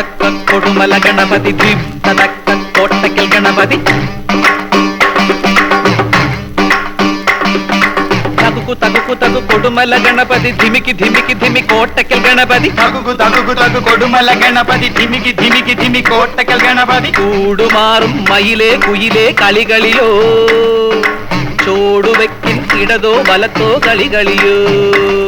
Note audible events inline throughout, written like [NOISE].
కొడుమల గణపతి దిబ్బ గణపతి. తగుకు తగుకు తగు కొడుమల గణపతి ధిమికి ధిమికి ధిమి కోట్టకిల్ గణపతి. తగుకు తగుకు తగు కొడుమల గణపతి ధిమికి ధిమికి ధిమి కోట్టకిల్ గణపతి. కూడు మయిలే కుయిలే కలిగలియో. చోడు వెక్కిన్ ఇడదో బలతో కలిగలియో.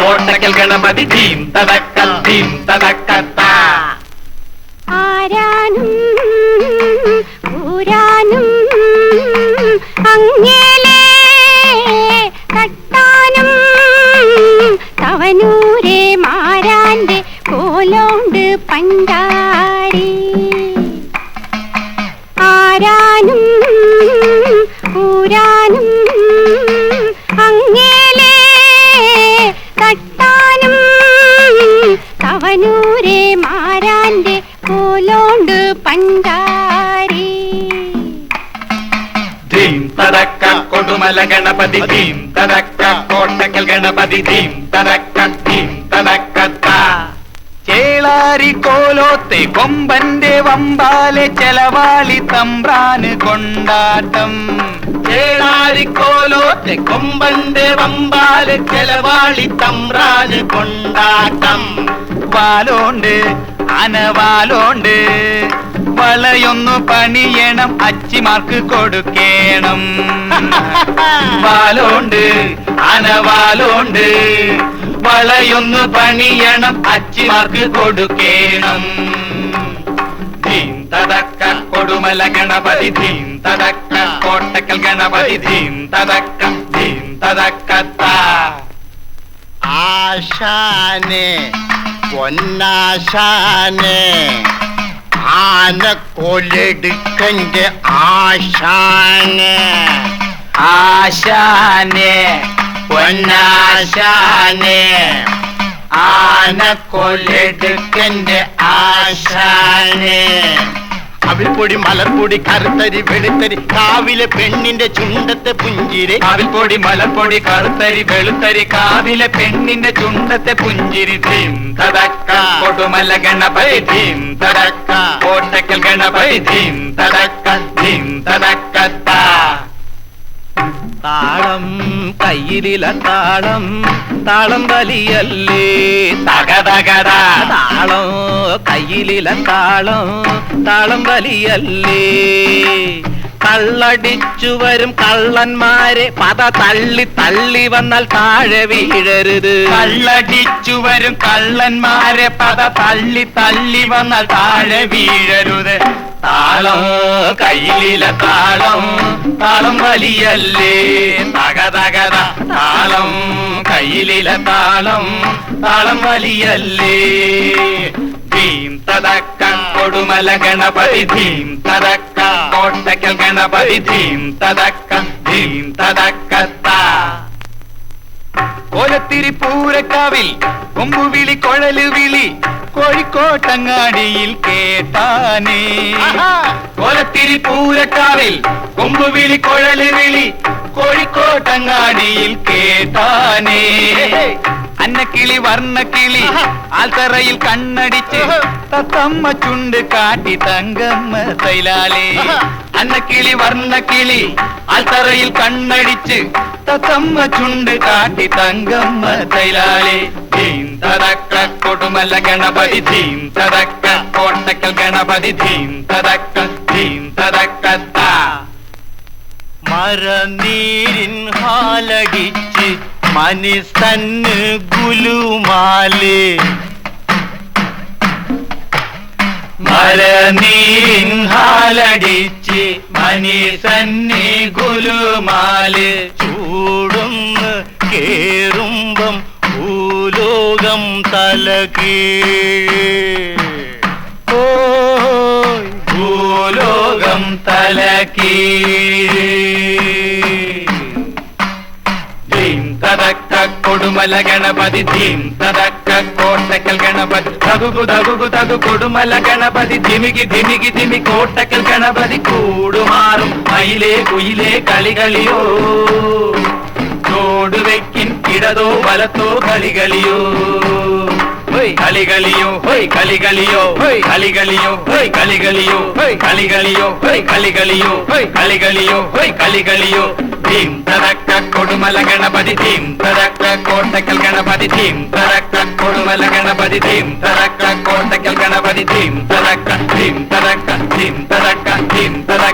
കോട്ടക്കൽ ഗണപതി ധീം തടക്ക ധീം തടക്ക താ. ആരാനും ഊരാനും അങ്ങേലേ മാരാന്റെ കോലോണ്ട് പണ്ടാരി. ധീം തടക്ക കൊടുമല ഗണപതി ധീം തടക്ക കോട്ടക്കൽ ഗണപതി ധീം തടക്ക ധീം തടക്ക താ. ചേളാരി കോലോത്തെ കൊമ്പന്റെ വമ്പാലെ ചെലവാളി തമ്പ്രാന് കൊണ്ടാട്ടം. ചേളാരിക്കോലോത്തെ കൊമ്പന്റെ വമ്പാലെ ചെലവാളി തമ്പ്രാന് കൊണ്ടാട്ടം. വാലോണ്ട് അനവാലോണ്ട്. വളയൊന്നു പണിയണം അച്ചിമാർക്ക് കൊടുക്കേണം. [LAUGHS] പാലോണ്ട് അനവാലോണ്ട്. വളയൊന്നു പണിയണം അച്ചിമാർക്ക് കൊടുക്കേണം. ധീം തടക്ക കൊടുമല ഗണപതി ധീം തടക്ക കോട്ടക്കൽ ഗണപതി ധീം തടക്ക ധീം തടക്കത്ത ആശാനെ. പൊന്നാശാനെ. ആനക്കോലെടുക്കന്റെ ആശാനെ. ആശാനെ പൊന്നാശാനെ. ആനക്കോലെടുക്കന്റെ ആശാനെ. അവിൽപ്പൊടി മലർപ്പൊടി കറുത്തരി വെളുത്തരി കാവിലെ പെണ്ണിന്റെ ചുണ്ടത്തെ പുഞ്ചിരി കാവിൽപ്പൊടി മലപ്പൊടി കറുത്തരി വെളുത്തരി കാവിലെ പെണ്ണിന്റെ ചുണ്ടത്തെ പുഞ്ചിരി ധീം തടക്ക കൊടുമല ഗണപതി ധീം തടക്ക കോട്ടക്കൽ ഗണപതി ധീം തടക്ക ധീം തടക്ക താ. താളം കയ്യിലില താളം താളം വലിയല്ലേ താളം കയ്യിലില താളം താളം വലിയല്ലേ. കള്ളടിച്ചു വരും കള്ളന്മാരെ പത തള്ളി തള്ളി വന്നാൽ താഴെ വീഴരുത്. കള്ളടിച്ചു വരും കള്ളന്മാരെ പത തള്ളി തള്ളി വന്നാൽ താഴെ വീഴരുത്. താളം കയ്യിലില താളം താളം വലിയല്ലേ? തകതകത താളം. കയ്യിലില താളം. താളം വലിയല്ലേ? ഭീം തടക്ക കൊടുമല ഗണപതി ഭീം തടക്ക കോട്ടക്കൽ ഗണപതി ഭീം തടക്ക ഭീം തടക്ക കൊലത്തിരി കോലത്തിരി പൂരക്കാവിൽ കൊമ്പുവിളി കൊഴൽ വിളി കോഴിക്കോട്ടങ്ങാടിയിൽ കേട്ടാനേ. കോലത്തിരി പൂരക്കാവിൽ കൊമ്പുവിളി കൊഴൽ വിളി കോഴിക്കോട്ടങ്ങാടിയിൽ കേട്ടാനേ. வண்ண கிளி வர்ண கிளி ஆல்தரையில் கண்ணடிச்சு தத்தம்ம சுண்டு காட்டி தங்கம்ம தைலாலே அன்ன கிளி வர்ண கிளி ஆல்தரையில் கண்ணடிச்சு தத்தம்ம சுண்டு காட்டி தங்கம்ம தைலாலே தீம் ததக்க கொடுமல்ல கணபதி தீம் ததக்க கோட்டக்கல் கணபதி தீம் ததக்க தீம் ததக்கத்தா. மரநீரின் ஹாலடி മനിസ്തന്ന് ഗുലുമാലേ. മരനീഹാലടിച്ച് മനിസന്നെ ഗുലുമാൽ. ചൂടുന്ന് കേറുമ്പം ഭൂലോകം തലകീഴ് ഓ ഭൂലോകം തലകീഴ് கொடுமల గణపతి ధీం తదక్క కోట్టకల్ గణపతి తగుగు తగుగు తగు కొడుమల గణపతి ధిమికి ధిమికి ధిమి కోట్టకల్ గణపతి కూడు మాறும் மயிலே குயிலே களிகளியோ தோடு வைக்கின் இடதோ வலத்தோ களிகளியோ கலிகளியோ ஹொய் கலிகளியோ ஹொய் கலிகளியோ ஹொய் கலிகளியோ ஹொய் கலிகளியோ ஹொய் கலிகளியோ ஹொய் கலிகளியோ ஹொய் கலிகளியோ థీం ప్రదక్క కొడుమల గణపతి థీం ప్రదక్క కోటకల్ గణపతి థీం ప్రదక్క కొడుమల గణపతి థీం ప్రదక్క కోటకల్ గణపతి థీం ప్రదక్క థీం ప్రదక్క థీం ప్రదక్క థీం ప్రదక్క